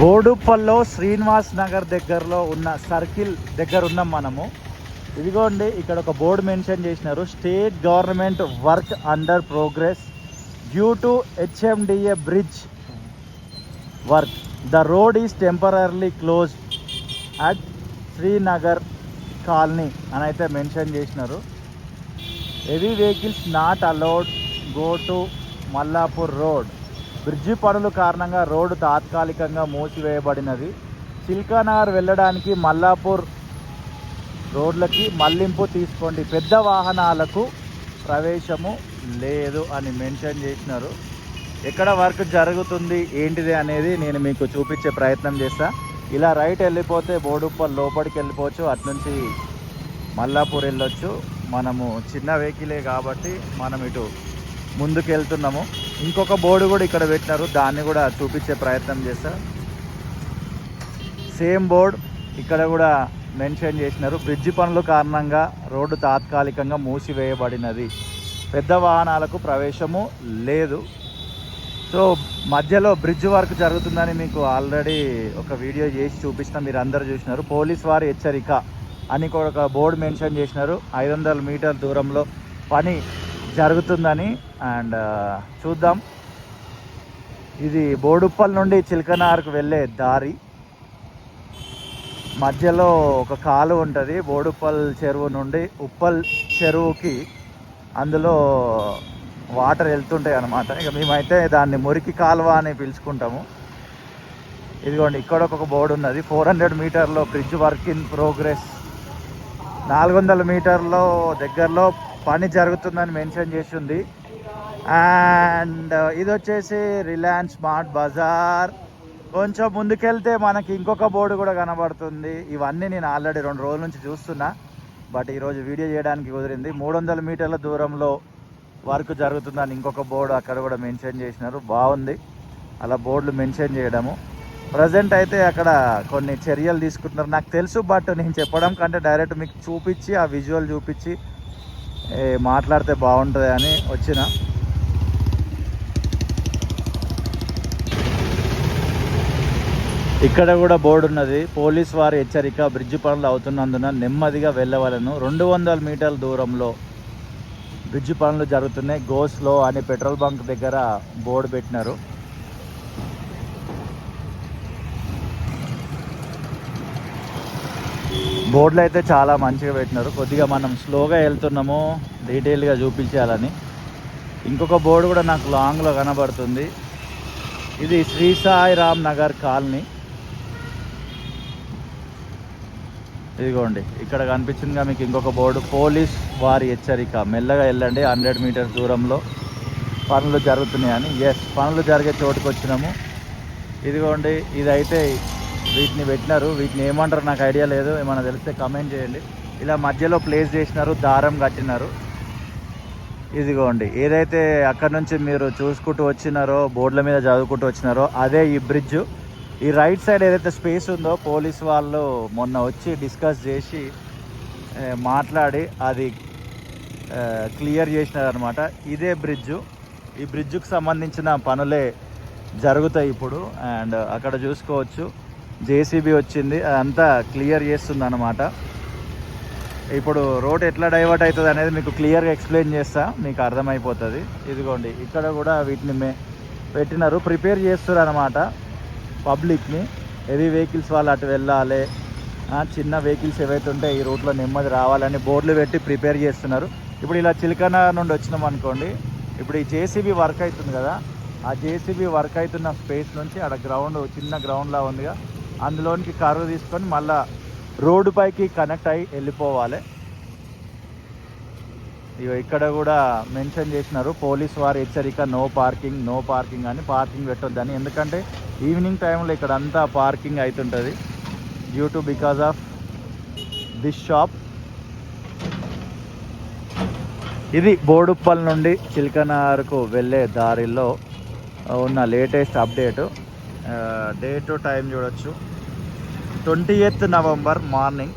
బోడుప్పల్లో శ్రీనివాస్ నగర్ దగ్గరలో ఉన్న సర్కిల్ దగ్గర ఉన్నాం మనము. ఇదిగోండి ఇక్కడ ఒక బోర్డు మెన్షన్ చేసినారు. State government work under progress due to HMDA bridge work. The road is temporary close at Srinagar colony అని అయితే మెన్షన్ చేసినారు. Heavy vehicles not allowed. Go to Mallapur road. Bridge పనుల కారణంగా రోడ్డు తాత్కాలికంగా మూసివేయబడినది. చిల్కానగర్ వెళ్ళడానికి మల్లాపూర్ రోడ్లకి మళ్ళింపు తీసుకోండి. పెద్ద వాహనాలకు ప్రవేశము లేదు అని మెన్షన్ చేసినారు. ఎక్కడ వర్క్ జరుగుతుంది ఏంటిది అనేది నేను మీకు చూపించే ప్రయత్నం చేస్తా. ఇలా రైట్ వెళ్ళిపోతే బోడుప్పల్ లోపలికి వెళ్ళిపోవచ్చు అటు నుంచి మల్లాపూర్ వెళ్ళొచ్చు. మనము చిన్న వెహికలే కాబట్టి మనం ఇటు ముందుకు వెళ్తున్నాము ఇంకొక బోర్డు కూడా ఇక్కడ పెట్టినారు. దాన్ని కూడా చూపించే ప్రయత్నం చేస్తా. సేమ్ బోర్డ్ ఇక్కడ కూడా మెన్షన్ చేసినారు. బ్రిడ్జి పనుల కారణంగా రోడ్డు తాత్కాలికంగా మూసివేయబడినది. పెద్ద వాహనాలకు ప్రవేశము లేదు. సో మధ్యలో బ్రిడ్జ్ వర్క్ జరుగుతుందని మీకు ఆల్రెడీ ఒక వీడియో చేసి చూపిస్తాం. మీరు అందరు చూసినారు. పోలీస్ వారి హెచ్చరిక అని కూడా ఒక బోర్డు మెన్షన్ చేసినారు. ఐదు వందల మీటర్ దూరంలో పని జరుగుతుందని అండ్ చూద్దాం. ఇది బోడుప్పల్ నుండి చిలకనార్కు వెళ్ళే దారి. మధ్యలో ఒక కాలు ఉంటుంది బోడుప్పల్ చెరువు నుండి ఉప్పల్ చెరువుకి అందులో వాటర్ వెళ్తుంటాయి అనమాట ఇక మేమైతే దాన్ని మురికి కాలువ అని పిలుచుకుంటాము. ఇదిగోండి ఇక్కడ ఒక బోర్డు ఉన్నది. ఫోర్ హండ్రెడ్ మీటర్లో బ్రిడ్జ్ వర్క్ ఇన్ ప్రోగ్రెస్. నాలుగు వందల మీటర్లో దగ్గరలో పని జరుగుతుందని మెన్షన్ చేసి ఉంది అండ్ uh, ఇది వచ్చేసి రిలయన్స్ స్మార్ట్ బజార్. కొంచెం ముందుకెళ్తే మనకి ఇంకొక బోర్డు కూడా కనబడుతుంది. ఇవన్నీ నేను ఆల్రెడీ రెండు రోజుల నుంచి చూస్తున్నా. బట్ ఈరోజు వీడియో చేయడానికి కుదిరింది. మూడు వందల మీటర్ల దూరంలో వర్క్ జరుగుతుందని ఇంకొక బోర్డు అక్కడ కూడా మెన్షన్ చేసినారు. బాగుంది. అలా బోర్డులు మెన్షన్ చేయడము. ప్రజెంట్ అయితే అక్కడ కొన్ని చర్యలు తీసుకుంటున్నారు. నాకు తెలుసు బట్ నేను చెప్పడం కంటే డైరెక్ట్ మీకు చూపించి ఆ విజువల్ చూపించి మాట్లాడితే బాగుంటుంది అని వచ్చిన. ఇక్కడ కూడా బోర్డు ఉన్నది. పోలీస్ వారి హెచ్చరిక బ్రిడ్జి పనులు అవుతున్నందున నెమ్మదిగా వెళ్ళవలను. రెండు వందల మీటర్ల దూరంలో బ్రిడ్జి పనులు జరుగుతున్నాయి. గోస్లో అని పెట్రోల్ బంక్ దగ్గర బోర్డు పెట్టినారు. బోర్డులు అయితే చాలా మంచిగా పెట్టినారు. కొద్దిగా మనం స్లోగా వెళ్తున్నాము డీటెయిల్గా చూపించాలని. ఇంకొక బోర్డు కూడా నాకు లాంగ్లో కనబడుతుంది. ఇది శ్రీ సాయి రామ్ నగర్ కాలనీ. ఇదిగోండి ఇక్కడ కనిపించిందిగా మీకు ఇంకొక బోర్డు. పోలీస్ వారి హెచ్చరిక. మెల్లగా వెళ్ళండి హండ్రెడ్ మీటర్స్ దూరంలో పనులు జరుగుతున్నాయని. ఎస్ పనులు జరిగే చోటుకు వచ్చినాము ఇదిగోండి ఇదైతే వీటిని పెట్టినారు. వీటిని ఏమంటారు నాకు ఐడియా లేదు. ఏమైనా తెలిస్తే కమెంట్ చేయండి. ఇలా మధ్యలో ప్లేస్ చేసినారు దారం కట్టినారు. ఇదిగోండి. ఏదైతే అక్కడ నుంచి మీరు చూసుకుంటూ వచ్చినారో బోర్డుల మీద చదువుకుంటూ వచ్చినారో అదే ఈ బ్రిడ్జ్ ఈ రైట్ సైడ్ ఏదైతే స్పేస్ ఉందో పోలీస్ వాళ్ళు మొన్న వచ్చి డిస్కస్ చేసి మాట్లాడి అది క్లియర్ చేసినారనమాట ఇదే బ్రిడ్జు ఈ బ్రిడ్జ్కి సంబంధించిన పనులే జరుగుతాయి ఇప్పుడు. అండ్ అక్కడ చూసుకోవచ్చు. జేసీబీ వచ్చింది అదంతా క్లియర్ చేస్తుంది అనమాట ఇప్పుడు రోడ్ ఎట్లా డైవర్ట్ అవుతుంది అనేది మీకు క్లియర్గా ఎక్స్ప్లెయిన్ చేస్తా మీకు అర్థమైపోతుంది. ఇదిగోండి ఇక్కడ కూడా వీటిని మే పెట్టినారు. ప్రిపేర్ చేస్తారు అనమాట పబ్లిక్ని. హెవీ వెహికల్స్ వాళ్ళు అటు వెళ్ళాలి. చిన్న వెహికల్స్ ఏవైతే ఉంటాయి ఈ రూట్లో నెమ్మది రావాలని బోర్డులు పెట్టి ప్రిపేర్ చేస్తున్నారు. ఇప్పుడు ఇలా చిలకన నుండి వచ్చినాం అనుకోండి ఇప్పుడు ఈ జేసీబీ వర్క్ అవుతుంది కదా ఆ జేసీబీ వర్క్ అవుతున్న స్పేస్ నుంచి అక్కడ గ్రౌండ్ చిన్న గ్రౌండ్లా ఉందిగా. అందులోనికి కర్వ్ తీసుకొని మళ్ళా రోడ్డు పైకి కనెక్ట్ అయ్యి వెళ్ళిపోవాలి. ఇగో ఇక్కడ కూడా మెన్షన్ చేసినారు పోలీస్ వారు హెచ్చరిక నో పార్కింగ్ నో పార్కింగ్ అని పార్కింగ్ పెట్టొద్దని. ఎందుకంటే ఈవినింగ్ టైంలో ఇక్కడ అంతా పార్కింగ్ అవుతుంటుంది due to because of this shop ఇది బోడుప్పల్ నుండి చిల్కనార్కు వెళ్ళే దారిలో ఉన్న latest update. Day to time చూడొచ్చు. Twenty eighth November morning